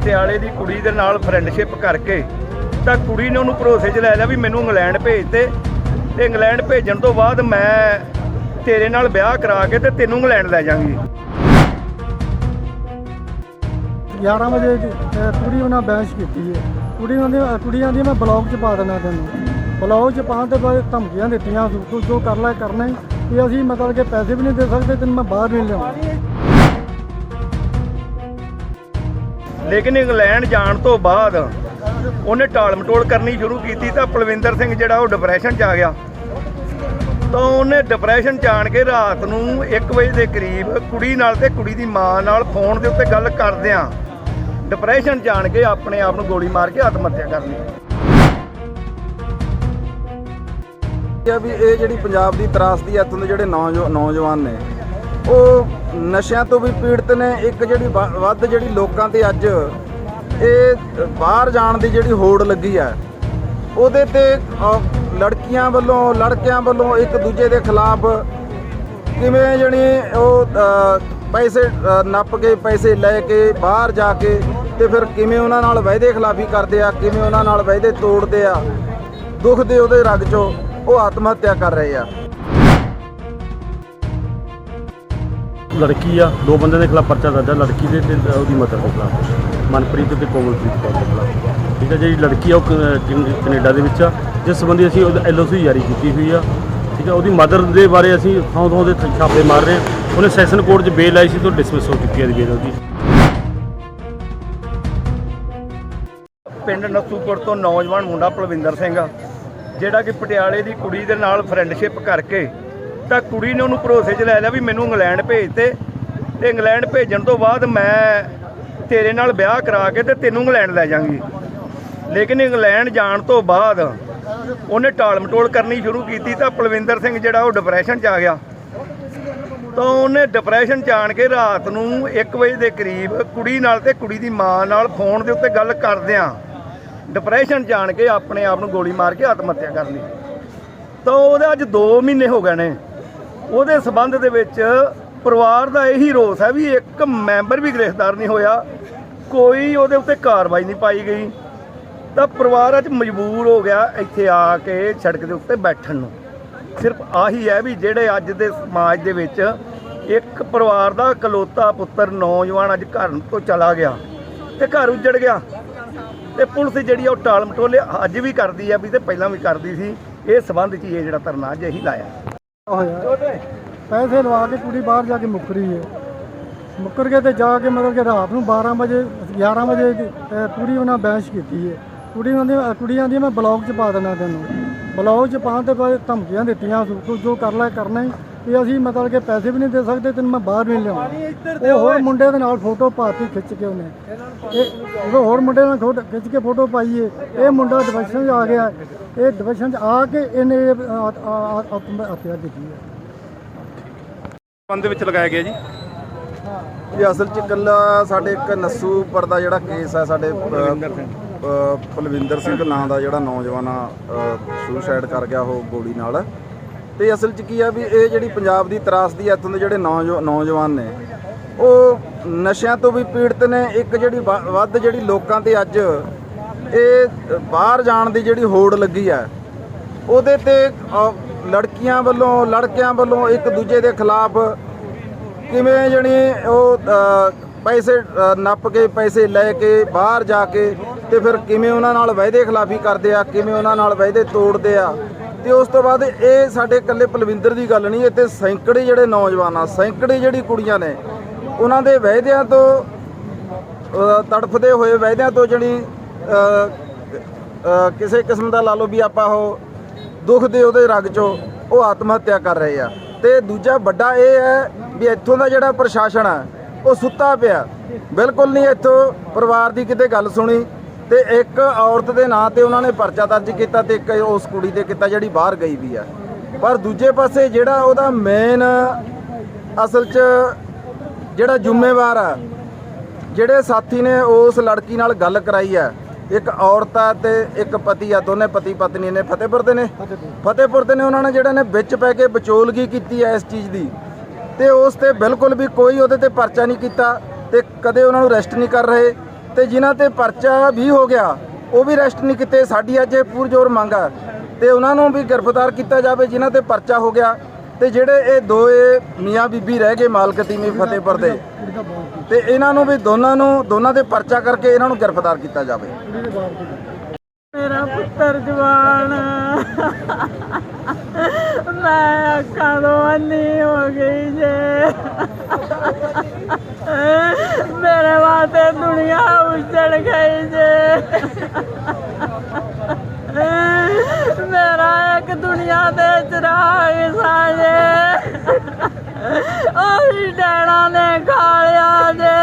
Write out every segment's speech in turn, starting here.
ਪਟਿਆਲੇ ਦੀ ਕੁੜੀ ਦੇ ਨਾਲ ਫਰੈਂਡਸ਼ਿਪ ਕਰਕੇ ਤਾਂ ਕੁੜੀ ਨੇ ਉਹਨੂੰ ਭਰੋਸੇ 'ਚ ਲੈ ਲਿਆ ਵੀ ਮੈਨੂੰ ਇੰਗਲੈਂਡ ਭੇਜ ਤੇ ਤੇ ਇੰਗਲੈਂਡ ਭੇਜਣ ਤੋਂ ਬਾਅਦ ਮੈਂ ਤੇਰੇ ਨਾਲ ਵਿਆਹ ਕਰਾ ਕੇ ਤੇ ਤੈਨੂੰ ਇੰਗਲੈਂਡ ਲੈ ਜਾਵਾਂਗੀ। 11 ਵਜੇ ਅਹ, ਕੁੜੀ ਉਹਨਾਂ ਬਹਿਸ਼ ਕੀਤੀ ਹੈ। ਕੁੜੀ ਉਹਦੀ ਕੁੜੀਆਂ ਦੀ ਮੈਂ ਬਲੌਗ 'ਚ ਪਾ ਦੇਣਾ ਤੈਨੂੰ। ਬਲੌਗ 'ਚ ਪਾਉਣ ਤੋਂ ਬਾਅਦ ਧਮਕੀਆਂ ਦਿੱਤੀਆਂ ਤੂੰ ਜੋ ਕਰ ਲੈ ਕਰਨਾ ਹੀ। ਵੀ ਅਸੀਂ ਮਤਲਬ ਕਿ ਪੈਸੇ ਵੀ ਨਹੀਂ ਦੇ ਸਕਦੇ ਤੈਨੂੰ ਮੈਂ ਬਾਹਰ ਨਹੀਂ ਲਿਆਉਣਾ। ਲੇਕਿਨ ਇੰਗਲੈਂਡ ਜਾਣ ਤੋਂ ਬਾਅਦ ਉਹਨੇ ਟਾਲ ਮਟੋਲ ਕਰਨੀ ਸ਼ੁਰੂ ਕੀਤੀ ਤਾਂ ਪਲਵਿੰਦਰ ਸਿੰਘ ਜਿਹੜਾ ਉਹ ਡਿਪਰੈਸ਼ਨ 'ਚ ਆ ਗਿਆ। ਤਾਂ ਉਹਨੇ ਡਿਪਰੈਸ਼ਨ 'ਚ ਆਣ ਕੇ ਰਾਤ ਨੂੰ 1 ਵਜੇ ਦੇ ਕਰੀਬ ਕੁੜੀ ਨਾਲ ਤੇ ਕੁੜੀ ਦੀ ਮਾਂ ਨਾਲ ਫੋਨ ਦੇ ਉੱਤੇ ਗੱਲ ਕਰਦਿਆਂ ਡਿਪਰੈਸ਼ਨ 'ਚ ਆਣ ਕੇ ਆਪਣੇ ਆਪ ਨੂੰ ਗੋਲੀ ਮਾਰ ਕੇ ਆਤਮ ਹੱਤਿਆ ਕਰ ਲਈ। ਕਿ ਵੀ ਇਹ ਜਿਹੜੀ ਪੰਜਾਬ ਦੀ ਤਰਾਸਦੀ ਹੈ ਇੱਥੋਂ ਦੇ ਜਿਹੜੇ ਨੌਜਵਾ- ਨੌਜਵਾਨ ਨੇ ਉਹ ਨਸ਼ਿਆਂ ਤੋਂ ਵੀ ਪੀੜਤ ਨੇ। ਇੱਕ ਜਿਹੜੀ ਵ- ਵੱਧ ਜਿਹੜੀ ਲੋਕਾਂ ਤੇ ਅੱਜ ਇਹ ਬਾਹਰ ਜਾਣ ਦੀ ਜਿਹੜੀ ਹੋੜ ਲੱਗੀ ਆ, ਉਹਦੇ ਤੇ ਲੜਕੀਆਂ ਵੱਲੋਂ, ਲੜਕਿਆਂ ਵੱਲੋਂ ਇੱਕ ਦੂਜੇ ਦੇ ਖਿਲਾਫ ਕਿਵੇਂ ਜਣੀ ਉਹ ਪੈਸੇ ਨੱਪ ਕੇ, ਪੈਸੇ ਲੈ ਕੇ ਬਾਹਰ ਜਾ ਕੇ ਤੇ ਫਿਰ ਕਿਵੇਂ ਉਹਨਾਂ ਨਾਲ ਵਾਅਦੇ ਖਿਲਾਫੀ ਕਰਦੇ ਆ, ਕਿਵੇਂ ਉਹਨਾਂ ਨਾਲ ਵਾਅਦੇ ਤੋੜਦੇ ਆ, ਦੁੱਖ ਦੇ ਉਹਦੇ ਰਗ ਚੋਂ ਉਹ ਆਤਮ ਹੱਤਿਆ ਕਰ ਰਹੇ ਆ। ਲੜਕੀ ਆ, ਦੋ ਬੰਦਿਆਂ ਦੇ ਖਿਲਾਫ ਪਰਚਾ ਦਰਜ ਆ, ਲੜਕੀ ਦੇ ਤੇ ਉਹਦੀ ਮਦਰ ਦੇ ਖਿਲਾਫ। ਮਨਪ੍ਰੀਤ ਤੇ ਕੋਮਲਪ੍ਰੀਤ ਕੌਰ ਦੇ ਖਿਲਾਫ। ਠੀਕ ਆ, ਜਿਹੜੀ ਲੜਕੀ ਆ, ਉਹ ਕ- ਕੈਨੇਡਾ ਦੇ ਵਿੱਚ ਆ। ਜਿਸ ਸੰਬੰਧੀ ਅਸੀਂ ਐਲਓਸੀ ਜਾਰੀ ਕੀਤੀ ਹੋਈ ਆ। ਠੀਕ ਆ, ਉਹਦੀ ਮਦਰ ਦੇ ਬਾਰੇ ਅਸੀਂ ਥਾਂ ਥਾਂ ਦੇ ਛਾਪੇ ਮਾਰ ਰਹੇ ਹਾਂ ਉਹਨੇ ਸੈਸ਼ਨ ਕੋਰਟ 'ਚ ਬੇਲ ਆਈ ਸੀ ਤੋਂ ਡਿਸਮਿਸ ਹੋ ਚੁੱਕੀ ਹੈ ਬੇਲ ਉਹਦੀ ਪਿੰਡ ਨਸੂਪੁਰ ਤੋਂ ਨੌਜਵਾਨ ਮੁੰਡਾ ਪਲਵਿੰਦਰ ਸਿੰਘ ਜਿਹੜਾ ਕਿ ਪਟਿਆਲੇ ਦੀ ਕੁੜੀ ਦੇ ਨਾਲ ਫਰੈਂਡਸ਼ਿਪ ਕਰਕੇ ਤਾਂ ਕੁੜੀ ਨੇ ਉਹਨੂੰ ਭਰੋਸੇ 'ਚ ਲੈ ਲਿਆ ਵੀ ਮੈਨੂੰ ਇੰਗਲੈਂਡ ਭੇਜ ਤੇ ਤੇ ਇੰਗਲੈਂਡ ਭੇਜਣ ਤੋਂ ਬਾਅਦ ਮੈਂ ਤੇਰੇ ਨਾਲ ਵਿਆਹ ਕਰਾ ਕੇ ਤੇ ਤੈਨੂੰ ਇੰਗਲੈਂਡ ਲੈ ਜਾਵਾਂਗੀ। ਲੇਕਿਨ ਇੰਗਲੈਂਡ ਜਾਣ ਤੋਂ ਬਾਅਦ ਉਹਨੇ ਟਾਲ ਮਟੋਲ ਕਰਨੀ ਸ਼ੁਰੂ ਕੀਤੀ ਤਾਂ ਪਲਵਿੰਦਰ ਸਿੰਘ ਜਿਹੜਾ ਉਹ ਡਿਪਰੈਸ਼ਨ 'ਚ ਆ ਗਿਆ। ਤਾਂ ਉਹਨੇ ਡਿਪਰੈਸ਼ਨ 'ਚ ਆਣ ਕੇ ਰਾਤ ਨੂੰ 1 ਵਜੇ ਦੇ ਕਰੀਬ ਕੁੜੀ ਨਾਲ ਤੇ ਕੁੜੀ ਦੀ ਮਾਂ ਨਾਲ ਫੋਨ ਦੇ ਉੱਤੇ ਗੱਲ ਕਰਦਿਆਂ ਡਿਪਰੈਸ਼ਨ 'ਚ ਆਣ ਕੇ ਆਪਣੇ ਆਪ ਨੂੰ ਗੋਲੀ ਮਾਰ ਕੇ ਆਤਮ ਹੱਤਿਆ ਕਰ ਲਈ। ਤਾਂ ਉਹਦੇ ਅੱਜ 2 ਮਹੀਨੇ ਹੋ ਗਏ ਨੇ। ਉਹਦੇ ਸਬੰਧ ਦੇ ਵਿੱਚ ਪਰਿਵਾਰ ਦਾ ਇਹੀ ਰੋਸ ਹੈ ਵੀ ਇੱਕ ਮੈਂਬਰ ਵੀ ਗ੍ਰਿਫਤਾਰ ਨਹੀਂ ਹੋਇਆ, ਕੋਈ ਉਹਦੇ ਉੱਤੇ ਕਾਰਵਾਈ ਨਹੀਂ ਪਾਈ ਗਈ। ਤਾਂ ਪਰਿਵਾਰ ਅੱਜ ਮਜਬੂਰ ਹੋ ਗਿਆ ਇੱਥੇ ਆ ਕੇ ਸੜਕ ਦੇ ਉੱਤੇ ਬੈਠਣ ਨੂੰ। ਸਿਰਫ ਆਹੀ ਹੈ ਵੀ ਜਿਹੜੇ ਅੱਜ ਦੇ ਸਮਾਜ ਦੇ ਵਿੱਚ ਇੱਕ ਪਰਿਵਾਰ ਦਾ ਇਕਲੌਤਾ ਪੁੱਤਰ, ਨੌਜਵਾਨ ਅੱਜ ਘਰ ਤੋਂ ਚਲਾ ਗਿਆ ਤੇ ਘਰ ਉੱਜੜ ਗਿਆ। ਤੇ ਪੁਲਿਸ ਜਿਹੜੀ ਆ ਉਹ ਟਾਲ ਮਟੋਲੇ ਅੱਜ ਵੀ ਕਰਦੀ ਆ ਵੀ ਤੇ ਪਹਿਲਾਂ ਵੀ ਕਰਦੀ ਸੀ। ਇਹ ਸਬੰਧ 'ਚ ਹੀ ਇਹ ਜਿਹੜਾ ਧਰਨਾ ਅੱਜ ਇਹੀ ਲਾਇਆ। ਹੋਇਆ ਪੈਸੇ ਲਵਾ ਕੇ ਕੁੜੀ ਬਾਹਰ ਜਾ ਕੇ ਮੁੱਕਰੀ ਹੈ ਮੁੱਕਰ ਕੇ ਤੇ ਜਾ ਕੇ ਮਤਲਬ ਕਿ ਰਾਤ ਨੂੰ 12 ਵਜੇ 11 ਵਜੇ ਕੁੜੀ ਉਹਨਾਂ ਬੈਂਚ ਕੀਤੀ ਹੈ ਕੁੜੀ ਉਹਦੀ ਕੁੜੀਆਂ ਦੀ ਮੈਂ ਬਲੌਗ 'ਚ ਪਾ ਦੇਣਾ ਤੈਨੂੰ। ਬਲੌਗ 'ਚ ਪਾਉਣ ਤੋਂ ਬਾਅਦ ਧਮਕੀਆਂ ਦਿੱਤੀਆਂ ਤੂੰ ਜੋ ਕਰ ਲੈ ਕਰਨਾ ਹੀ ਵੀ ਅਸੀਂ ਮਤਲਬ ਕਿ ਪੈਸੇ ਵੀ ਨਹੀਂ ਦੇ ਸਕਦੇ ਤੈਨੂੰ ਮੈਂ ਬਾਹਰ ਨਹੀਂ ਲਿਆਉਣਾ। ਉਹ ਹੋਰ ਮੁੰਡੇ ਦੇ ਨਾਲ ਫੋਟੋ ਪਾਤੀ ਖਿੱਚ ਕੇ ਉਹਨੇ। ਇਹ ਹੋਰ ਮੁੰਡੇ ਨਾਲ ਖਿੱਚ ਕੇ ਫੋਟੋ ਪਾਈਏ ਇਹ ਮੁੰਡਾ ਡਿਵੈਸ਼ਨ 'ਚ ਆ ਗਿਆ। ਇਹ ਡਿਵੈਸ਼ਨ 'ਚ ਆ ਕੇ ਇਹਨੇ ਇਹ ਆ- ਆ- ਆ- ਆਤਮ ਹੱਤਿਆ ਕੀਤੀ ਹੈ ਬੰਦ ਵਿੱਚ ਲਗਾਇਆ ਗਿਆ ਜੀ? ਇਹ ਅਸਲ 'ਚ ਇਕੱਲਾ ਸਾਡੇ ਇੱਕ ਨੱਸੂ ਪਰ ਦਾ ਜਿਹੜਾ ਕੇਸ ਹੈ ਸਾਡੇ ਅ, ਸਿੰਘ। ਨਾਂ ਦਾ ਜਿਹੜਾ ਨੌਜਵਾਨ ਆ ਸੁਸਾਈਡ ਕਰ ਗਿਆ ਉਹ ਗੋਲੀ ਨਾਲ। ਤੇ ਅਸਲ 'ਚ ਕੀ ਆ ਵੀ ਇਹ ਜਿਹੜੀ ਪੰਜਾਬ ਦੀ ਤਰਾਸਦੀ ਹੈ ਇੱਥੋਂ ਦੇ ਜਿਹੜੇ ਨੌਜਵਾ- ਨੌਜਵਾਨ ਨੇ ਉਹ ਨਸ਼ਿਆਂ ਤੋਂ ਵੀ ਪੀੜਤ ਨੇ। ਇੱਕ ਜਿਹੜੀ ਵ- ਵੱਧ ਜਿਹੜੀ ਲੋਕਾਂ ਤੇ ਅੱਜ ਇਹ ਬਾਹਰ ਜਾਣ ਦੀ ਜਿਹੜੀ ਹੋੜ ਲੱਗੀ ਹੈ ਉਹਦੇ ਤੇ ਲੜਕੀਆਂ ਵੱਲੋਂ, ਲੜਕਿਆਂ ਵੱਲੋਂ ਇੱਕ ਦੂਜੇ ਦੇ ਖਿਲਾਫ ਕਿਵੇਂ ਜਣੀ ਉਹ ਪੈਸੇ ਨੱਪ ਕੇ ਪੈਸੇ ਲੈ ਕੇ ਬਾਹਰ ਜਾ ਕੇ ਤੇ ਫਿਰ ਕਿਵੇਂ ਉਹਨਾਂ ਨਾਲ ਵਾਅਦੇ ਖਿਲਾਫੀ ਕਰਦੇ ਆ, ਕਿਵੇਂ ਉਹਨਾਂ ਨਾਲ ਵਾਅਦੇ ਤੋੜਦੇ ਆ, ਤੇ ਉਸ ਤੋਂ ਬਾਅਦ ਇਹ ਸਾਡੇ ਇਕੱਲੇ ਪਲਵਿੰਦਰ ਦੀ ਗੱਲ ਨਹੀਂ ਇੱਥੇ ਸੈਂਕੜੇ ਜਿਹੜੇ ਨੌਜਵਾਨ ਆ ਸੈਂਕੜੇ ਜਿਹੜੀ ਕੁੜੀਆਂ ਨੇ, ਉਹਨਾਂ ਦੇ ਵਾਅਦਿਆਂ ਤੋਂ ਤੜਫਦੇ ਹੋਏ ਵਾਅਦਿਆਂ ਤੋਂ ਜਿਹੜੀ ਕਿਸੇ ਕਿਸਮ ਦਾ ਲਾ ਲਓ ਵੀ ਆਪਾਂ ਉਹ ਦੁੱਖ ਦੇ ਉਹਦੇ ਰਗ ਚੋਂ ਉਹ ਆਤਮ ਹੱਤਿਆ ਕਰ ਰਹੇ ਆ। ਤੇ ਦੂਜਾ ਵੱਡਾ ਇਹ ਹੈ ਵੀ ਇੱਥੋਂ ਦਾ ਜਿਹੜਾ ਪ੍ਰਸ਼ਾਸਨ ਹੈ ਉਹ ਸੁੱਤਾ ਪਿਆ। ਬਿਲਕੁਲ ਨਹੀਂ ਇੱਥੋਂ ਪਰਿਵਾਰ ਦੀ ਕਿਤੇ ਗੱਲ ਸੁਣੀ ਤੇ ਇੱਕ ਔਰਤ ਦੇ ਨਾਂ ਤੇ ਉਹਨਾਂ ਨੇ ਪਰਚਾ ਦਰਜ ਕੀਤਾ ਤੇ ਇੱਕ ਉਸ ਕੁੜੀ ਤੇ ਕੀਤਾ ਜਿਹੜੀ ਬਾਹਰ ਗਈ ਵੀ ਆ। ਪਰ ਦੂਜੇ ਪਾਸੇ ਜਿਹੜਾ ਉਹਦਾ ਮੇਨ ਅਸਲ 'ਚ ਜਿਹੜਾ ਜ਼ਿੰਮੇਵਾਰ ਆ, ਜਿਹੜੇ ਸਾਥੀ ਨੇ ਉਸ ਲੜਕੀ ਨਾਲ ਗੱਲ ਕਰਾਈ ਆ ਇੱਕ ਔਰਤ ਆ ਤੇ ਇੱਕ ਪਤੀ ਆ ਦੋਨੇ ਪਤੀ ਪਤਨੀ ਨੇ ਫਤਿਹਪੁਰ ਦੇ ਨੇ। ਫਤਿਹਪੁਰ। ਦੇ ਨੇ ਉਹਨਾਂ ਨੇ ਜਿਹੜਾ ਨੇ ਵਿੱਚ ਪੈ ਕੇ ਵਿਚੋਲਗੀ ਕੀਤੀ ਹੈ ਇਸ ਚੀਜ਼ ਦੀ। ਤੇ ਉਸ ਤੇ ਬਿਲਕੁਲ ਵੀ ਕੋਈ ਉਹਦੇ ਤੇ ਪਰਚਾ ਨਹੀਂ ਕੀਤਾ ਤੇ ਕਦੇ ਉਹਨਾਂ ਨੂੰ ਅਰੈਸਟ ਨਹੀਂ ਕਰ ਰਹੇ। ਤੇ ਜਿਨ੍ਹਾਂ ਤੇ ਪਰਚਾ ਵੀ ਹੋ ਗਿਆ ਉਹ ਵੀ ਅਰੈਸਟ ਨਹੀਂ ਕੀਤੇ। ਸਾਡੀ ਅੱਜ ਇਹ ਪੁਰਜੋਰ ਮੰਗ ਹੈ ਤੇ ਉਹਨਾਂ ਨੂੰ ਵੀ ਗ੍ਰਿਫਤਾਰ ਕੀਤਾ ਜਾਵੇ ਜਿਨ੍ਹਾਂ ਤੇ ਪਰਚਾ ਹੋ ਗਿਆ। ਤੇ ਜਿਹੜੇ ਇਹ ਦੋਏ ਮੀਆਂ ਬੀਬੀ ਰਹਿ ਗਏ ਮਾਲਕ ਫਤਿਹਪੁਰ ਦੇ, ਤੇ ਇਹਨਾਂ ਨੂੰ ਵੀ ਦੋਨਾਂ ਨੂੰ, ਦੋਨਾਂ ਦੇ ਪਰਚਾ ਕਰਕੇ ਇਹਨਾਂ ਨੂੰ ਗ੍ਰਿਫਤਾਰ ਕੀਤਾ ਜਾਵੇ। ਮੇਰਾ ਪੁੱਤਰ ਜਵਾਨ। ਮੈਂ ਅੱਖਾਂ ਤੋਂ ਅੰਨੀ ਹੋ ਗਈ ਜੇ। ਮੇਰੇ ਵਾਸਤੇ ਦੁਨੀਆ ਉਜੜ ਗਈ ਜੇ। ਮੇਰਾ ਇੱਕ ਦੁਨੀਆ ਦੇ ਚਰਾਗ ਸਾਜੇ। ਉਹ ਵੀ ਡੈਣਾ ਨੇ ਖਾ ਲਿਆ ਜੇ।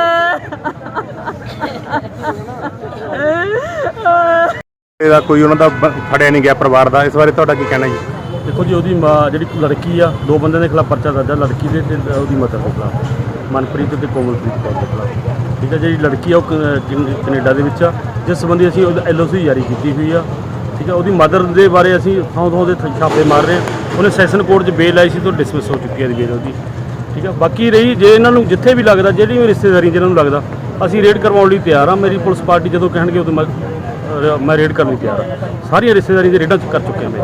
ਇਹਦਾ ਕੋਈ ਉਹਨਾਂ ਦਾ ਬ- ਫੜਿਆ ਨਹੀਂ ਗਿਆ ਪਰਿਵਾਰ ਦਾ। ਇਸ ਬਾਰੇ ਤੁਹਾਡਾ ਕੀ ਕਹਿਣਾ ਜੀ? ਦੇਖੋ ਜੀ ਉਹਦੀ ਮਾਂ ਜਿਹੜੀ ਲੜਕੀ ਆ ਦੋ ਬੰਦਿਆਂ ਦੇ ਖਿਲਾਫ ਪਰਚਾ ਦਰਜ ਆ ਲੜਕੀ ਦੇ ਤੇ ਉਹਦੀ ਮਦਰ ਦੇ ਖਿਲਾਫ ਮਨਪ੍ਰੀਤ ਤੇ ਕੋਮਲਪ੍ਰੀਤ ਕੌਰ ਦੇ ਖਿਲਾਫ। ਠੀਕ ਹੈ ਜਿਹੜੀ ਲੜਕੀ ਆ ਉਹ ਕ- ਕੈਨ- ਕੈਨੇਡਾ ਦੇ ਵਿੱਚ ਆ। ਜਿਸ ਸੰਬੰਧੀ ਅਸੀਂ ਐਲਓਸੀ ਜਾਰੀ ਕੀਤੀ ਹੋਈ ਆ। ਠੀਕ ਹੈ ਉਹਦੀ ਮਦਰ ਦੇ ਬਾਰੇ ਅਸੀਂ ਥਾਂ ਥਾਂ ਦੇ ਛਾਪੇ ਮਾਰ ਰਹੇ ਹਾਂ। ਉਹਨੇ ਸੈਸ਼ਨ ਕੋਰਟ 'ਚ ਬੇਲ ਆਈ ਸੀ, ਤੋਂ ਡਿਸਮਿਸ ਹੋ ਚੁੱਕੀ ਹੈ ਬੇਲ ਉਹਦੀ। ਠੀਕ ਹੈ ਬਾਕੀ ਰਹੀ, ਜੇ ਇਹਨਾਂ ਨੂੰ ਜਿੱਥੇ ਵੀ ਲੱਗਦਾ ਜਿਹੜੀ ਵੀ ਰਿਸ਼ਤੇਦਾਰੀ ਜਿਹਨਾਂ ਨੂੰ ਲੱਗਦਾ, ਅਸੀਂ ਰੇਡ ਕਰਵਾਉਣ ਲਈ ਤਿਆਰ ਆ ਮੇਰੀ ਪੁਲਿਸ ਪਾਰਟੀ ਜਦੋਂ ਕਹਿਣਗੇ, ਉਦੋਂ ਮੈਂ ਮੈਂ ਰੇਡ ਕਰਨ ਲਈ ਤਿਆਰ ਆ ਸਾਰੀਆਂ ਰਿਸ਼ਤੇਦਾਰੀਆਂ ਦੇ ਰੇਡਾਂ ਚ ਕਰ ਚੁੱਕੇ ਹਾਂ ਮੈਂ